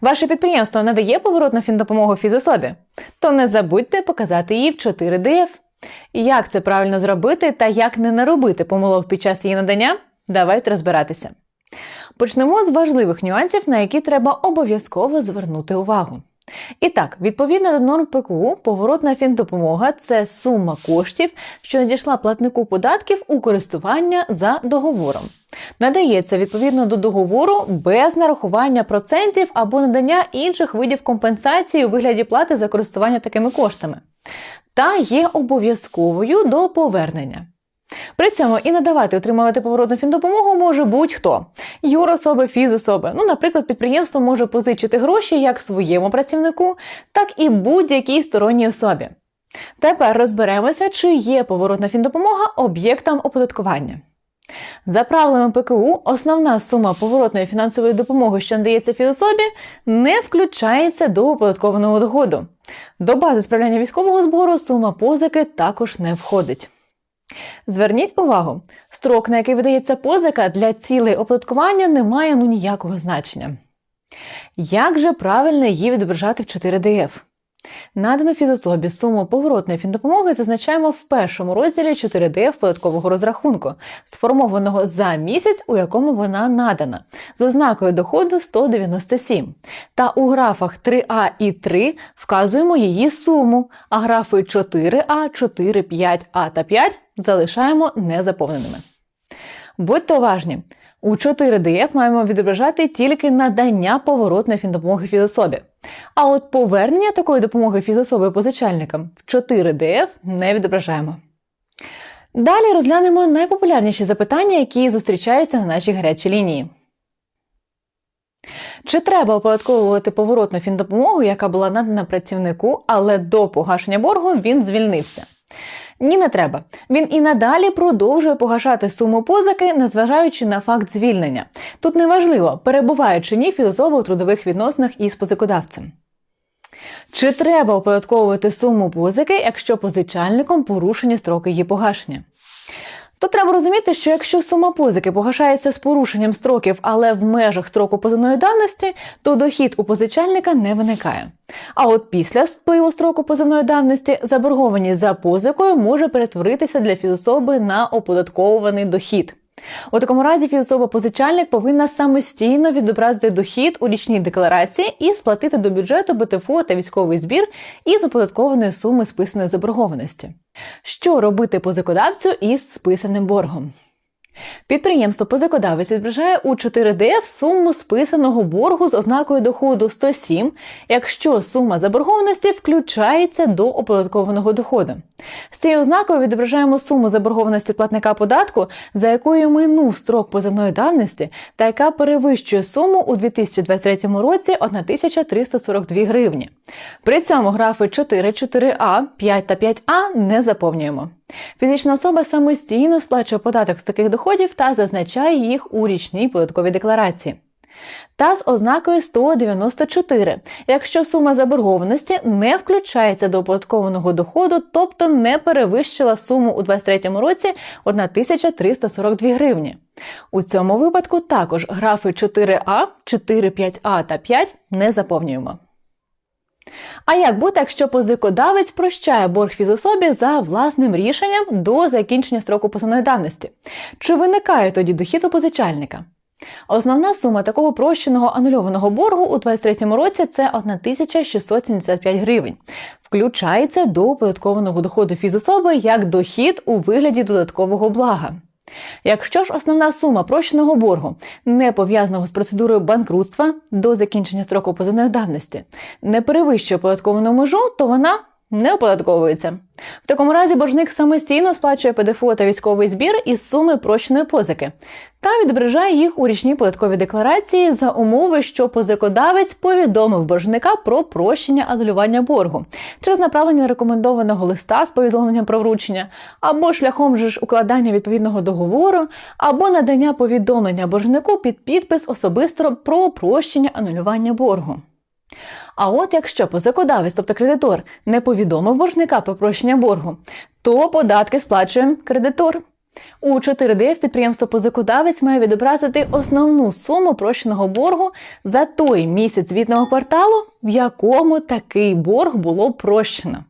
Ваше підприємство надає поворотну фіндопомогу фізособі? То не забудьте показати її в 4DF. Як це правильно зробити та як не наробити помилок під час її надання? Давайте розбиратися. Почнемо з важливих нюансів, на які треба обов'язково звернути увагу. І так, відповідно до норм ПКУ, поворотна фіндопомога це сума коштів, що надійшла платнику податків у користування за договором. Надається відповідно до договору без нарахування процентів або надання інших видів компенсації у вигляді плати за користування такими коштами, та є обов'язковою до повернення. При цьому і надавати отримувати поворотну фіндопомогу може будь-хто юрособи, фізособи. Ну, наприклад, підприємство може позичити гроші як своєму працівнику, так і будь-якій сторонній особі. Тепер розберемося, чи є поворотна фіндопомога об'єктом оподаткування. За правилами ПКУ, основна сума поворотної фінансової допомоги, що надається фізособі, не включається до оподаткованого доходу. До бази справляння військового збору сума позики також не входить. Зверніть увагу, строк, на який видається позика для цілей оподаткування, не має ну ніякого значення. Як же правильно її відображати в 4DF? Надану фізособі суму поворотної фіндопомоги зазначаємо в першому розділі 4DF податкового розрахунку, сформованого за місяць, у якому вона надана, з ознакою доходу 197. Та у графах 3А і 3 вказуємо її суму, а графи 4А, 4, 5А та 5 залишаємо незаповненими. Будьте уважні! У 4DF маємо відображати тільки надання поворотної фіндопомоги фізособі. А от повернення такої допомоги фізособи позичальникам в 4DF не відображаємо. Далі розглянемо найпопулярніші запитання, які зустрічаються на нашій гарячій лінії. Чи треба оподатковувати поворотну фіндопомогу, яка була надана працівнику, але до погашення боргу він звільнився? Ні, не треба. Він і надалі продовжує погашати суму позики, незважаючи на факт звільнення. Тут неважливо, перебуває чи ні філософа у трудових відносинах із позикодавцем. Чи треба оподатковувати суму позики, якщо позичальником порушені строки її погашення? То треба розуміти, що якщо сума позики погашається з порушенням строків, але в межах строку позивної давності, то дохід у позичальника не виникає. А от після спливу строку позивної давності заборгованість за позикою може перетворитися для фізособи на оподатковуваний дохід. У такому разі фізособа-позичальник повинна самостійно відобразити дохід у річній декларації і сплатити до бюджету БТФО та військовий збір із оподаткованої суми списаної заборгованості. Що робити позикодавцю із списаним боргом? Підприємство позикодавець відображає у 4DF суму списаного боргу з ознакою доходу 107, якщо сума заборгованості включається до оподаткованого доходу. З цією ознакою відображаємо суму заборгованості платника податку, за якою минув строк позивної давності, та яка перевищує суму у 2023 році 1342 гривні. При цьому графи 4, 4А, 5 та 5А не заповнюємо. Фізична особа самостійно сплачує податок з таких доходів та зазначає їх у річній податковій декларації. Та з ознакою 194, якщо сума заборгованості не включається до оподаткованого доходу, тобто не перевищила суму у 2023 році 1342 гривні. У цьому випадку також графи 4А, 4, 5А та 5 не заповнюємо. А як бути, якщо позикодавець прощає борг фізособі за власним рішенням до закінчення строку позовної давності? Чи виникає тоді дохід у позичальника? Основна сума такого прощеного анульованого боргу у 2023 році це 1675 гривень. Включається до оподаткованого доходу фізособи як дохід у вигляді додаткового блага. Якщо ж основна сума прощеного боргу не пов'язаного з процедурою банкрутства до закінчення строку позивної давності не перевищує податковану межу, то вона не оподатковується. В такому разі боржник самостійно сплачує ПДФО та військовий збір із суми прощеної позики та відображає їх у річній податковій декларації за умови, що позикодавець повідомив боржника про прощення анулювання боргу через направлення рекомендованого листа з повідомленням про вручення, або шляхом же ж укладання відповідного договору, або надання повідомлення боржнику під підпис особисто про прощення анулювання боргу. А от якщо позакодавець, тобто кредитор, не повідомив боржника про прощення боргу, то податки сплачує кредитор. У 4D підприємство позикодавець має відобразити основну суму прощеного боргу за той місяць звітного кварталу, в якому такий борг було прощено.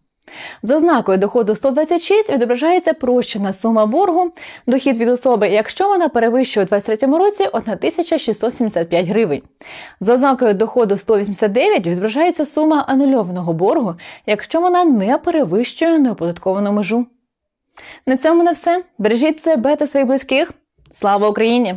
За ознакою доходу 126 відображається прощена сума боргу, дохід від особи, якщо вона перевищує у 2023 році 1675 гривень. За ознакою доходу 189 відображається сума анульованого боргу, якщо вона не перевищує неоподатковану межу. На цьому на все. Бережіть себе та своїх близьких. Слава Україні!